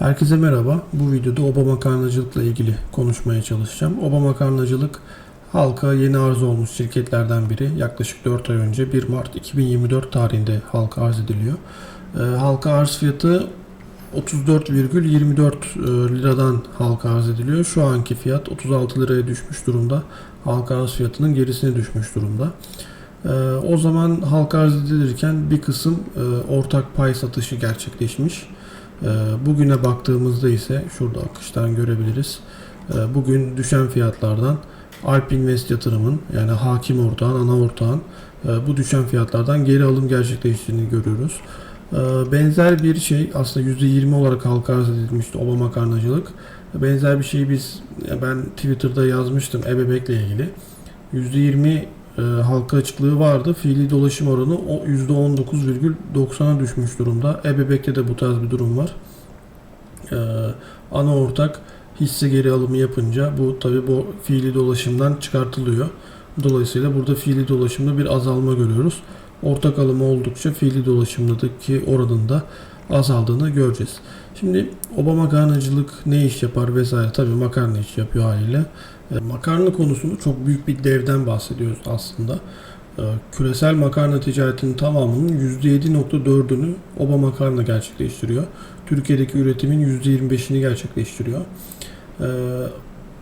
Herkese merhaba. Bu videoda oba makarnacılıkla ilgili konuşmaya çalışacağım. Oba makarnacılık halka yeni arz olmuş şirketlerden biri. Yaklaşık 4 ay önce 1 Mart 2024 tarihinde halka arz ediliyor. Ee, halka arz fiyatı 34,24 e, liradan halka arz ediliyor. Şu anki fiyat 36 liraya düşmüş durumda. Halka arz fiyatının gerisine düşmüş durumda. Ee, o zaman halka arz edilirken bir kısım e, ortak pay satışı gerçekleşmiş. Ee, Bugüne baktığımızda ise şurada akıştan görebiliriz. Ee, Bugün düşen fiyatlardan Alp Invest yatırımın yani hakim ortağın, ana ortağın e, bu düşen fiyatlardan geri alım gerçekleştiğini görüyoruz. Ee, Benzer bir şey aslında %20 olarak halka arz edilmişti oba makarnacılık. Benzer bir şeyi biz ben Twitter'da yazmıştım ebebekle ilgili. %20 e, halka açıklığı vardı. Fiili dolaşım oranı o %19,90'a düşmüş durumda. Ebebek'te de bu tarz bir durum var. E, ana ortak hisse geri alımı yapınca bu tabi bu fiili dolaşımdan çıkartılıyor. Dolayısıyla burada fiili dolaşımda bir azalma görüyoruz. Ortak alımı oldukça fiili dolaşımdaki oranın da azaldığını göreceğiz. Şimdi oba makarnacılık ne iş yapar vesaire tabi makarna iş yapıyor haliyle. E, Makarna konusunu çok büyük bir devden bahsediyoruz aslında. E, Küresel makarna ticaretinin tamamının %7.4'ünü oba makarna gerçekleştiriyor. Türkiye'deki üretimin %25'ini gerçekleştiriyor. E,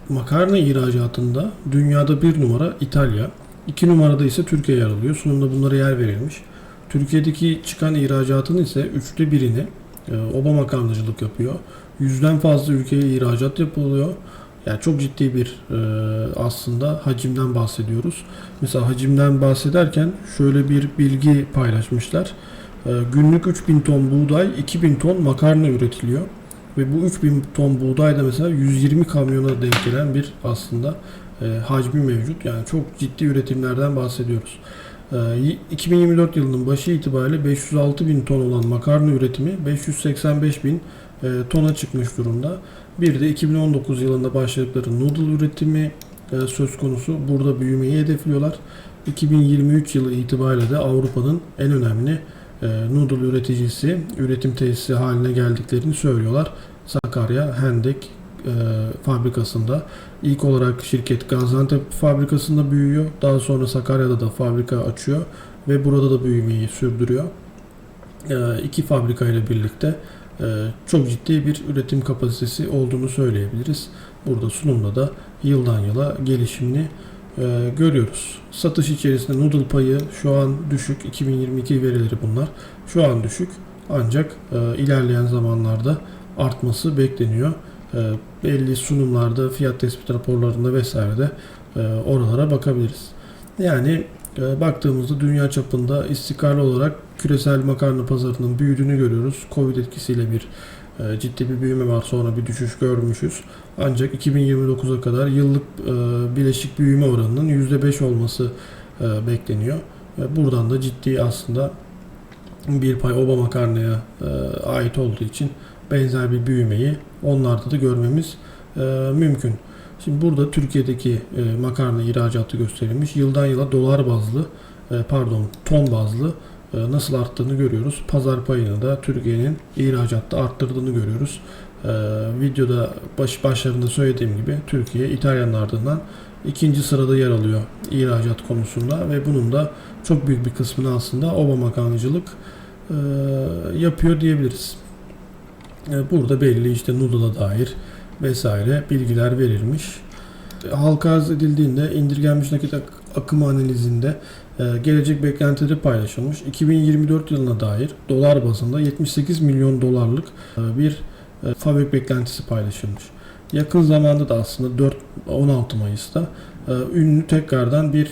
Makarna ihracatında dünyada bir numara İtalya, iki numarada ise Türkiye yer alıyor. Sunumda bunlara yer verilmiş. Türkiye'deki çıkan ihracatın ise üçte birini e, oba makarnacılık yapıyor. Yüzden fazla ülkeye ihracat yapılıyor. Yani çok ciddi bir e, aslında hacimden bahsediyoruz. Mesela hacimden bahsederken şöyle bir bilgi paylaşmışlar. E, günlük 3000 ton buğday, 2000 ton makarna üretiliyor. Ve bu 3000 ton buğday da mesela 120 kamyona denk gelen bir aslında e, hacmi mevcut. Yani çok ciddi üretimlerden bahsediyoruz. E, 2024 yılının başı itibariyle 506 bin ton olan makarna üretimi 585 bin e, tona çıkmış durumda. Bir de 2019 yılında başladıkları noodle üretimi e, söz konusu. Burada büyümeyi hedefliyorlar. 2023 yılı itibariyle de Avrupa'nın en önemli e, noodle üreticisi, üretim tesisi haline geldiklerini söylüyorlar. Sakarya Hendek e, fabrikasında. İlk olarak şirket Gaziantep fabrikasında büyüyor. Daha sonra Sakarya'da da fabrika açıyor ve burada da büyümeyi sürdürüyor. E, iki fabrika ile birlikte e, çok ciddi bir üretim kapasitesi olduğunu söyleyebiliriz. Burada sunumda da yıldan yıla gelişimini e, görüyoruz. Satış içerisinde noodle payı şu an düşük. 2022 verileri bunlar. Şu an düşük. Ancak e, ilerleyen zamanlarda artması bekleniyor. E, belli sunumlarda, fiyat tespit raporlarında vesairede e, oralara bakabiliriz. Yani e, baktığımızda dünya çapında istikrarlı olarak küresel makarna pazarının büyüdüğünü görüyoruz. Covid etkisiyle bir e, ciddi bir büyüme var sonra bir düşüş görmüşüz. Ancak 2029'a kadar yıllık bileşik büyüme oranının %5 olması bekleniyor. Buradan da ciddi aslında bir pay oba makarnaya ait olduğu için benzer bir büyümeyi onlarda da görmemiz e, mümkün. Şimdi burada Türkiye'deki e, makarna ihracatı gösterilmiş. Yıldan yıla dolar bazlı, e, pardon ton bazlı e, nasıl arttığını görüyoruz. Pazar payını da Türkiye'nin ihracatta arttırdığını görüyoruz. E, videoda baş başlarında söylediğim gibi Türkiye İtalya'nın ardından ikinci sırada yer alıyor ihracat konusunda ve bunun da çok büyük bir kısmını aslında oba makarnacılık e, yapıyor diyebiliriz. E, Burada belli işte noodle'a dair vesaire bilgiler verilmiş. Halka arz edildiğinde indirgenmiş nakit ak- akımı analizinde e, gelecek beklentileri paylaşılmış. 2024 yılına dair dolar bazında 78 milyon dolarlık e, bir fabrik beklentisi paylaşılmış. Yakın zamanda da aslında 4 16 Mayıs'ta ünlü tekrardan bir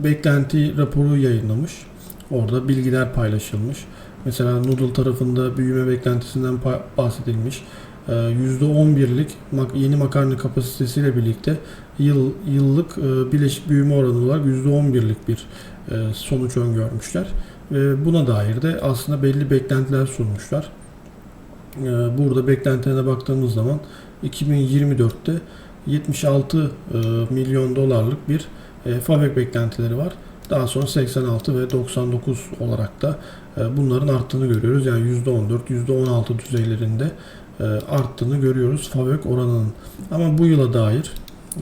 beklenti raporu yayınlamış. Orada bilgiler paylaşılmış. Mesela Noodle tarafında büyüme beklentisinden bahsedilmiş. Ee, %11'lik mak- yeni makarna kapasitesiyle birlikte yıl yıllık e, bileşik büyüme oranı olarak %11'lik bir e, sonuç öngörmüşler. Ve buna dair de aslında belli beklentiler sunmuşlar. Ee, Burada beklentilerine baktığımız zaman 2024'te 76 e, milyon dolarlık bir fabrik beklentileri var. Daha sonra 86 ve 99 olarak da e, bunların arttığını görüyoruz. Yani %14, %16 düzeylerinde e, arttığını görüyoruz FAVÖK oranının. Ama bu yıla dair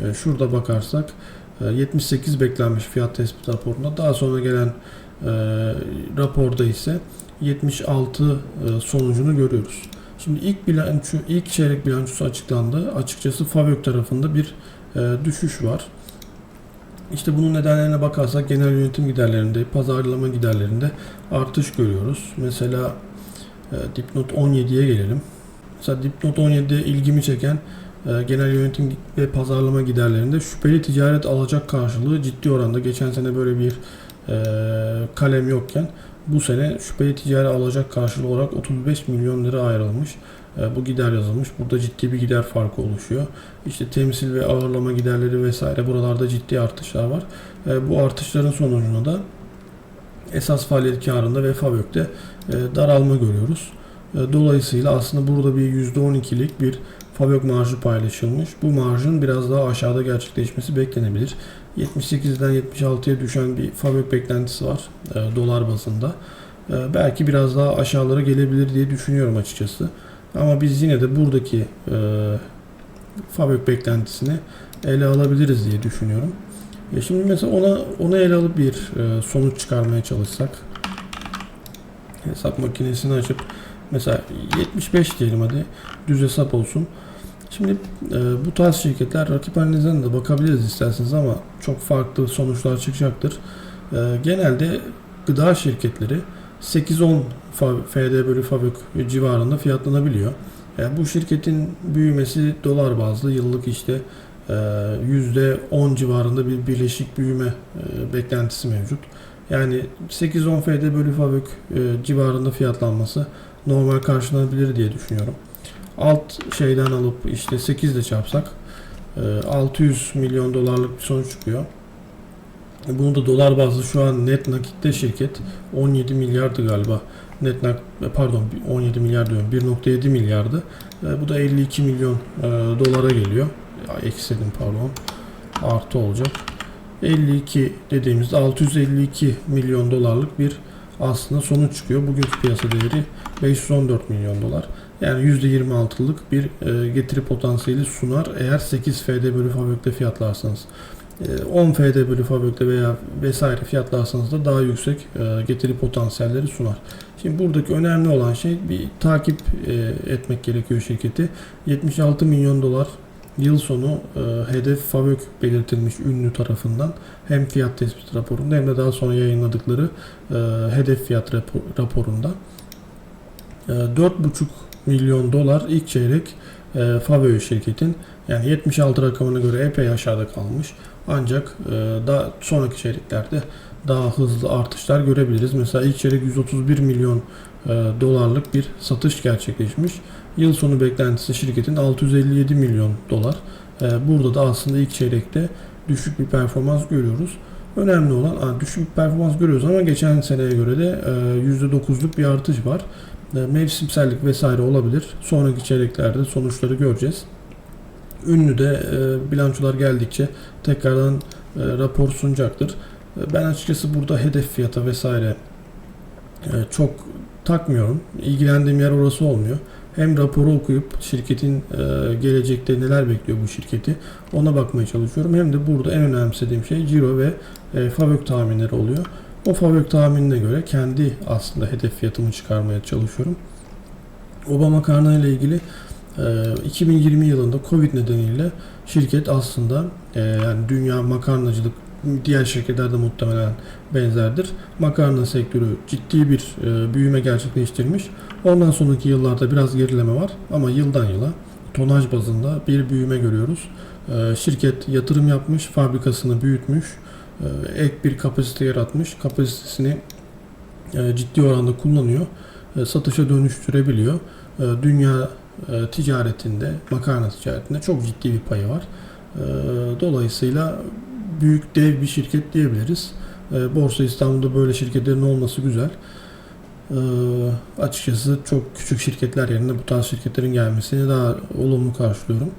e, şurada bakarsak e, 78 beklenmiş fiyat tespit raporunda. Daha sonra gelen raporda ise 76 e, sonucunu görüyoruz. Şimdi ilk bilanço, ilk çeyrek bilançosu açıklandı. Açıkçası FAVÖK tarafında bir düşüş var. İşte bunun nedenlerine bakarsak genel yönetim giderlerinde, pazarlama giderlerinde artış görüyoruz. Mesela e, dipnot 17'ye gelelim. Mesela dipnot 17'de ilgimi çeken e, genel yönetim ve pazarlama giderlerinde şüpheli ticaret alacak karşılığı ciddi oranda. Geçen sene böyle bir e, kalem yokken bu sene şüpheli ticari alacak karşılığı olarak 35 milyon lira ayrılmış. E, bu gider yazılmış. Burada ciddi bir gider farkı oluşuyor. İşte temsil ve ağırlama giderleri vesaire buralarda ciddi artışlar var. E, bu artışların sonucunda da esas faaliyet karında ve FAVÖK'te e, daralma görüyoruz. E, Dolayısıyla aslında burada bir %12'lik bir FAVÖK marjı paylaşılmış. Bu marjın biraz daha aşağıda gerçekleşmesi beklenebilir. 78'den 76'ya düşen bir FAVÖK beklentisi var e, dolar bazında. E, belki biraz daha aşağılara gelebilir diye düşünüyorum açıkçası. Ama biz yine de buradaki e, FAVÖK beklentisini ele alabiliriz diye düşünüyorum. E şimdi mesela ona ona ele alıp bir e, sonuç çıkarmaya çalışsak hesap makinesini açıp mesela 75 diyelim hadi düz hesap olsun. Şimdi e, bu tarz şirketler rakip analizlerine de bakabiliriz isterseniz ama çok farklı sonuçlar çıkacaktır. E, genelde gıda şirketleri 8-10 fa- FD bölü fabrik civarında fiyatlanabiliyor. Yani bu şirketin büyümesi dolar bazlı yıllık işte e, %10 civarında bir birleşik büyüme e, beklentisi mevcut. Yani 8-10 FD bölü e, civarında fiyatlanması normal karşılanabilir diye düşünüyorum. Alt şeyden alıp işte 8 ile çarpsak e, 600 milyon dolarlık bir sonuç çıkıyor. E, Bunu da dolar bazlı şu an net nakitte şirket 17 milyardı galiba. Net nak pardon 17 milyar diyorum 1.7 milyardı. E, Bu da 52 milyon e, dolara geliyor. Ya, Eksiledim pardon. Artı olacak. 52 dediğimizde 652 milyon dolarlık bir aslında sonuç çıkıyor. Bugünkü piyasa değeri 514 milyon dolar. Yani %26'lık bir e, getiri potansiyeli sunar eğer 8 FD bölü fabrikte fiyatlarsanız. E, 10 FD bölü fabrikte veya vesaire fiyatlarsanız da daha yüksek e, getiri potansiyelleri sunar. Şimdi buradaki önemli olan şey bir takip e, etmek gerekiyor şirketi. 76 milyon dolar yıl sonu e, hedef FAVÖK belirtilmiş ünlü tarafından hem fiyat tespit raporunda hem de daha sonra yayınladıkları hedef fiyat rapor, raporunda. E, 4,5 milyon dolar ilk çeyrek FAVÖK şirketin yani 76 rakamına göre epey aşağıda kalmış. Ancak e, daha sonraki çeyreklerde daha hızlı artışlar görebiliriz. Mesela ilk çeyrek 131 milyon e, dolarlık bir satış gerçekleşmiş. Yıl sonu beklentisi şirketin 657 milyon dolar. E, burada da aslında ilk çeyrekte düşük bir performans görüyoruz. Önemli olan düşük bir performans görüyoruz ama geçen seneye göre de e, %9'luk bir artış var. Mevsimsellik vesaire olabilir. Sonraki çeyreklerde sonuçları göreceğiz. Ünlü de e, bilançolar geldikçe tekrardan e, rapor sunacaktır. E, Ben açıkçası burada hedef fiyata vesaire e, çok takmıyorum. İlgilendiğim yer orası olmuyor. Hem raporu okuyup şirketin e, gelecekte neler bekliyor bu şirketi ona bakmaya çalışıyorum. Hem de burada en önemsediğim şey ciro ve e, FAVÖK tahminleri oluyor. O FAVÖK tahminine göre kendi aslında hedef fiyatımı çıkarmaya çalışıyorum. Obama makarna ile ilgili 2020 yılında Covid nedeniyle şirket aslında e, yani dünya makarnacılık diğer şirketler de muhtemelen benzerdir. Makarna sektörü ciddi bir e, büyüme gerçekleştirmiş. Ondan sonraki yıllarda biraz gerileme var ama yıldan yıla tonaj bazında bir büyüme görüyoruz. E, şirket yatırım yapmış, fabrikasını büyütmüş, ek bir kapasite yaratmış, kapasitesini ciddi oranda kullanıyor, satışa dönüştürebiliyor. Dünya e, ticaretinde, makarna ticaretinde çok ciddi bir payı var. E, dolayısıyla büyük dev bir şirket diyebiliriz. E, Borsa İstanbul'da böyle şirketlerin olması güzel. Açıkçası çok küçük şirketler yerine bu tarz şirketlerin gelmesini daha olumlu karşılıyorum.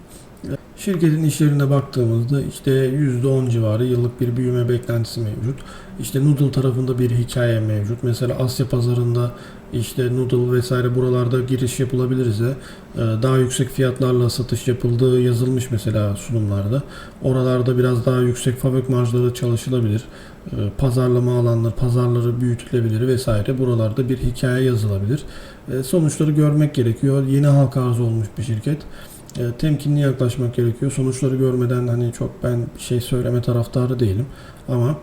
Şirketin işlerine baktığımızda işte %10 civarı yıllık bir büyüme beklentisi mevcut. İşte Noodle tarafında bir hikaye mevcut. Mesela Asya pazarında işte Noodle vesaire buralarda giriş yapılabilirse e, daha yüksek fiyatlarla satış yapıldığı yazılmış mesela sunumlarda. Oralarda biraz daha yüksek fabrik marjları çalışılabilir. E, Pazarlama alanları, pazarları büyütülebilir vesaire. Buralarda bir hikaye yazılabilir. E, Sonuçları görmek gerekiyor. Yeni halka arz olmuş bir şirket. Temkinli yaklaşmak gerekiyor. Sonuçları görmeden hani çok ben şey söyleme taraftarı değilim. Ama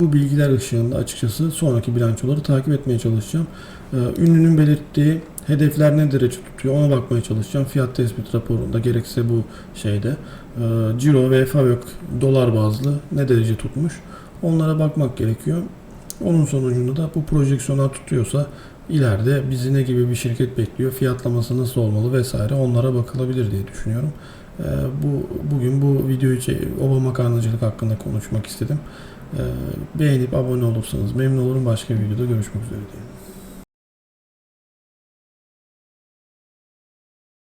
bu bilgiler ışığında açıkçası sonraki bilançoları takip etmeye çalışacağım. E, Ünlünün belirttiği hedefler ne derece tutuyor ona bakmaya çalışacağım. Fiyat tespit raporunda gerekse bu şeyde e, ciro ve fabrik dolar bazlı ne derece tutmuş onlara bakmak gerekiyor. Onun sonucunda da bu projeksiyonlar tutuyorsa ileride bizi ne gibi bir şirket bekliyor, fiyatlaması nasıl olmalı vesaire onlara bakılabilir diye düşünüyorum. Bu bugün bu videoyu çe- Obama karnacılık hakkında konuşmak istedim. E, beğenip abone olursanız memnun olurum. Başka bir videoda görüşmek üzere diyelim.